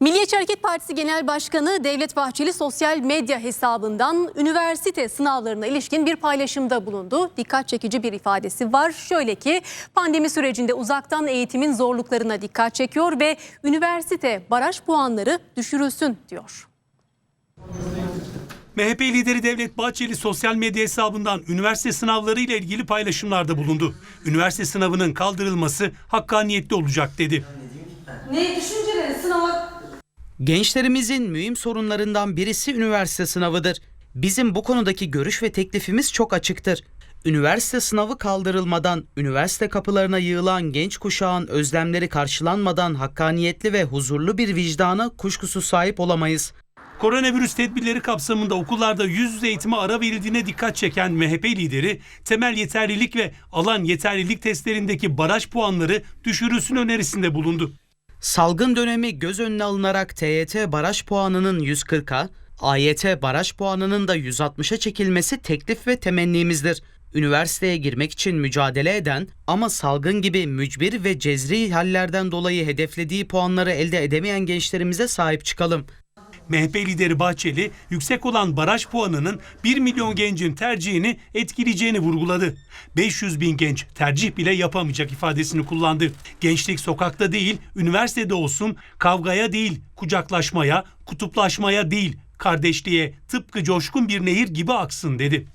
Milliyetçi Hareket Partisi Genel Başkanı Devlet Bahçeli sosyal medya hesabından üniversite sınavlarına ilişkin bir paylaşımda bulundu. Dikkat çekici bir ifadesi var. Şöyle ki pandemi sürecinde uzaktan eğitimin zorluklarına dikkat çekiyor ve üniversite baraj puanları düşürülsün diyor. MHP lideri Devlet Bahçeli sosyal medya hesabından üniversite sınavları ile ilgili paylaşımlarda bulundu. Üniversite sınavının kaldırılması hakkaniyetli olacak dedi. Ne düşünceleri sınava Gençlerimizin mühim sorunlarından birisi üniversite sınavıdır. Bizim bu konudaki görüş ve teklifimiz çok açıktır. Üniversite sınavı kaldırılmadan, üniversite kapılarına yığılan genç kuşağın özlemleri karşılanmadan hakkaniyetli ve huzurlu bir vicdana kuşkusuz sahip olamayız. Koronavirüs tedbirleri kapsamında okullarda yüz yüze eğitime ara verildiğine dikkat çeken MHP lideri, temel yeterlilik ve alan yeterlilik testlerindeki baraj puanları düşürülsün önerisinde bulundu. Salgın dönemi göz önüne alınarak TYT baraj puanının 140'a, AYT baraj puanının da 160'a çekilmesi teklif ve temennimizdir. Üniversiteye girmek için mücadele eden ama salgın gibi mücbir ve cezri hallerden dolayı hedeflediği puanları elde edemeyen gençlerimize sahip çıkalım. MHP lideri Bahçeli, yüksek olan baraj puanının 1 milyon gencin tercihini etkileyeceğini vurguladı. 500 bin genç tercih bile yapamayacak ifadesini kullandı. Gençlik sokakta değil, üniversitede olsun, kavgaya değil, kucaklaşmaya, kutuplaşmaya değil, kardeşliğe tıpkı coşkun bir nehir gibi aksın dedi.